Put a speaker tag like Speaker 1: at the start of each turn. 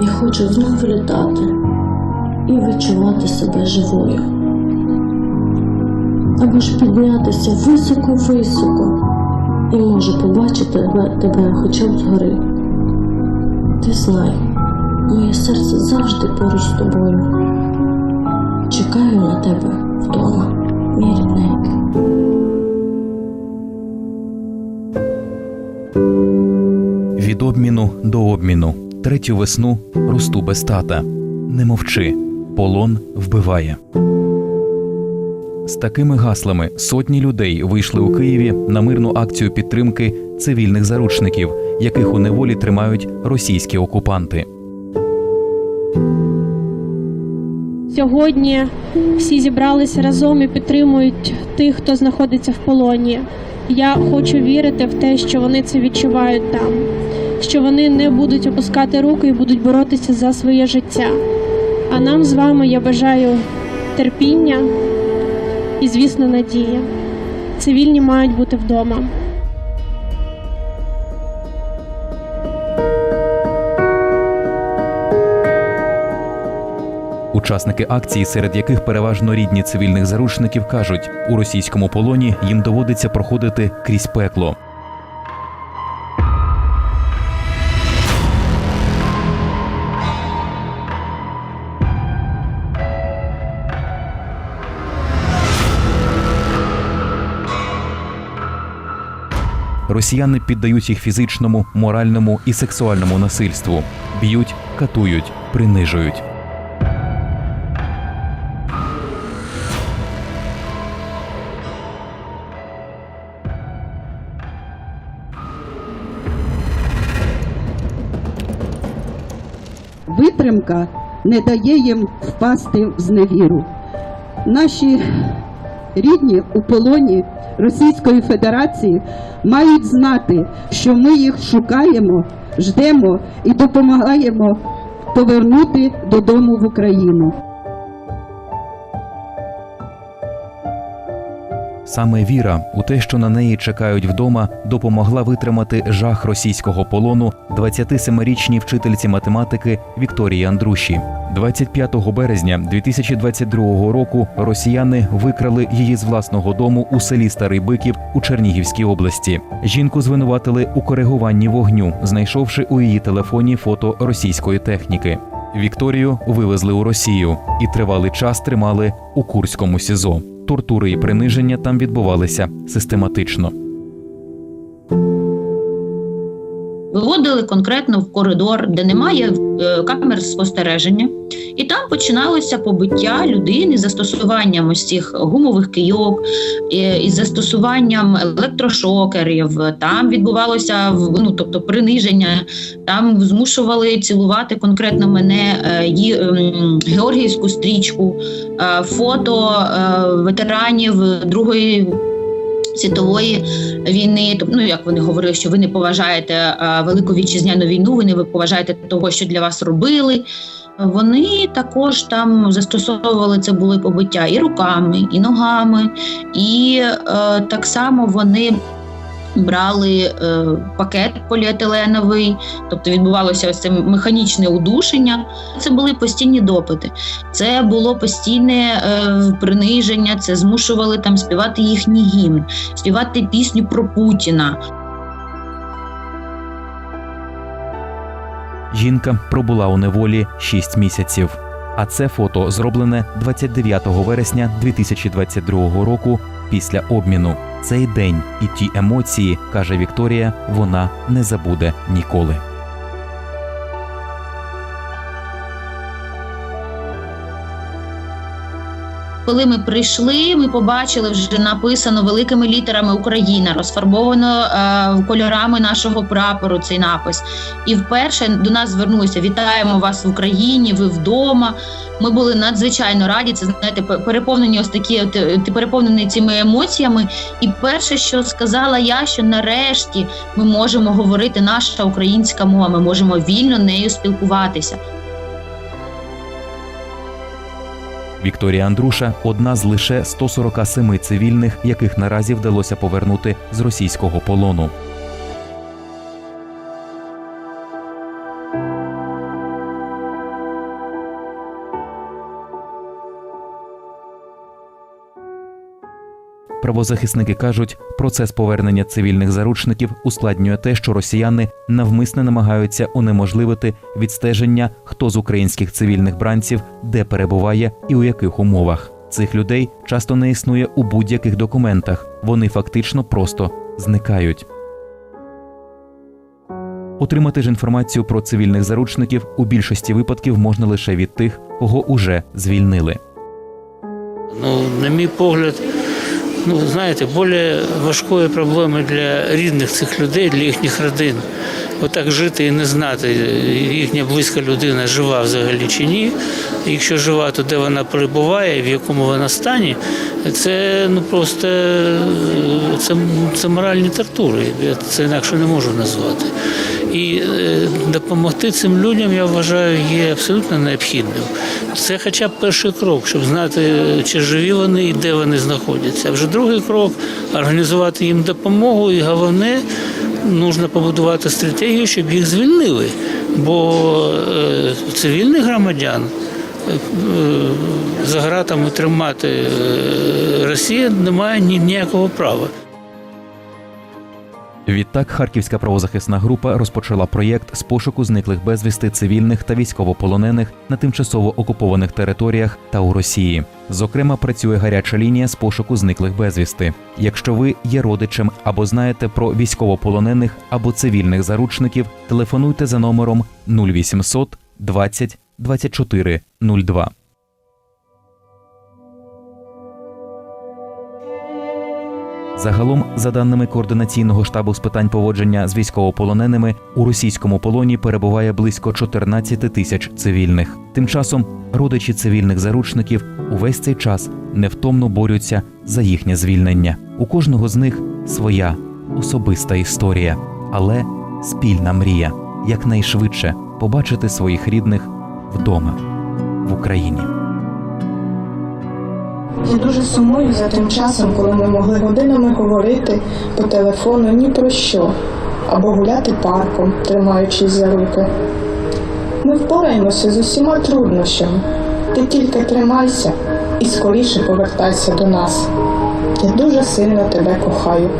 Speaker 1: Я хочу знов літати і відчувати себе живою. Або ж піднятися високо-високо і може побачити тебе, тебе хоча б згори. Ти знай, моє серце завжди поруч з тобою. Чекаю на тебе вдома, мій рідненький.
Speaker 2: Від обміну до обміну. Третю весну росту без тата. Не мовчи. Полон вбиває. З такими гаслами сотні людей вийшли у Києві на мирну акцію підтримки цивільних заручників, яких у неволі тримають російські окупанти.
Speaker 3: Сьогодні всі зібралися разом і підтримують тих, хто знаходиться в полоні. Я хочу вірити в те, що вони це відчувають там, що вони не будуть опускати руки і будуть боротися за своє життя. А нам з вами я бажаю терпіння і, звісно, надії. Цивільні мають бути вдома.
Speaker 2: Учасники акції, серед яких переважно рідні цивільних заручників, кажуть, у російському полоні їм доводиться проходити крізь пекло. Росіяни піддають їх фізичному, моральному і сексуальному насильству, б'ють, катують, принижують.
Speaker 4: витримка не дає їм впасти в зневіру. Наші рідні у полоні Російської Федерації мають знати, що ми їх шукаємо, ждемо і допомагаємо повернути додому в Україну.
Speaker 2: Саме віра у те, що на неї чекають вдома, допомогла витримати жах російського полону 27-річній вчительці математики Вікторії Андруші. 25 березня 2022 року росіяни викрали її з власного дому у селі Старий Биків у Чернігівській області. Жінку звинуватили у коригуванні вогню, знайшовши у її телефоні фото російської техніки. Вікторію вивезли у Росію і тривалий час тримали у Курському СІЗО. Тортури і приниження там відбувалися систематично.
Speaker 5: Виводили конкретно в коридор, де немає е, камер спостереження, і там починалося побиття людини з застосуванням ось цих гумових кийок, е, із застосуванням електрошокерів. Там відбувалося ну, тобто приниження, там змушували цілувати конкретно мене е, ї- ем, георгіївську стрічку, е, фото е, ветеранів Другої світової війни. Ну як вони говорили, що ви не поважаєте велику вітчизняну війну, ви не поважаєте того, що для вас робили. Вони також там застосовували це були побиття і руками, і ногами, і е, так само вони брали е, пакет поліетиленовий, тобто відбувалося ось це механічне удушення. Це були постійні допити. Це було постійне е, приниження, це змушували там співати їхній гімн, співати пісню про Путіна.
Speaker 2: Жінка пробула у неволі 6 місяців. А це фото зроблене 29 вересня 2022 року після обміну. Цей день і ті емоції, каже Вікторія, вона не забуде ніколи.
Speaker 5: Коли ми прийшли, ми побачили вже написано великими літерами Україна, розфарбовано е, кольорами нашого прапору цей напис. І вперше до нас звернулися: вітаємо вас в Україні, ви вдома. Ми були надзвичайно раді. Це знаєте, пе- переповнені ось такі, е, ти переповнений цими емоціями. І перше, що сказала я, що нарешті ми можемо говорити наша українська мова, ми можемо вільно нею спілкуватися.
Speaker 2: Вікторія Андруша одна з лише 147 цивільних, яких наразі вдалося повернути з російського полону. Правозахисники кажуть, процес повернення цивільних заручників ускладнює те, що росіяни навмисне намагаються унеможливити відстеження, хто з українських цивільних бранців де перебуває і у яких умовах. Цих людей часто не існує у будь-яких документах. Вони фактично просто зникають. Отримати ж інформацію про цивільних заручників у більшості випадків можна лише від тих, кого уже звільнили.
Speaker 6: Ну, на мій погляд, ну знаєте, більш важкою проблемою для рідних цих людей, для їхніх родин. Отак жити і не знати, їхня близька людина жива взагалі чи ні. Якщо жива, то де вона перебуває, в якому вона стані, це ну просто е, це, це моральні тортури. Я це інакше не можу назвати. І е, допомогти цим людям, я вважаю, є абсолютно необхідним. Це хоча б перший крок, щоб знати, чи живі вони і де вони знаходяться. А вже другий крок організувати їм допомогу, і головне, нужно побудувати стратегію, щоб їх звільнили. Бо е, цивільних громадян е, за гратами тримати Росія не має ні- ніякого права.
Speaker 2: Відтак Харківська правозахисна група розпочала проєкт з пошуку зниклих безвісти цивільних та військовополонених на тимчасово окупованих територіях та у Росії. Зокрема, працює гаряча лінія з пошуку зниклих безвісти. Якщо ви є родичем або знаєте про військовополонених або цивільних заручників, телефонуйте за номером 0800 20 24 02. Загалом, за даними координаційного штабу з питань поводження з військовополоненими, у російському полоні перебуває близько 14 тисяч цивільних. Тим часом родичі цивільних заручників увесь цей час невтомно борються за їхнє звільнення. У кожного з них своя особиста історія, але спільна мрія якнайшвидше побачити своїх рідних вдома в Україні.
Speaker 7: Я дуже сумую за тим часом, коли ми могли годинами говорити по телефону ні про що, або гуляти парком, тримаючись за руки. Ми впораємося з усіма труднощами. Ти тільки тримайся і скоріше повертайся до нас. Я дуже сильно тебе кохаю.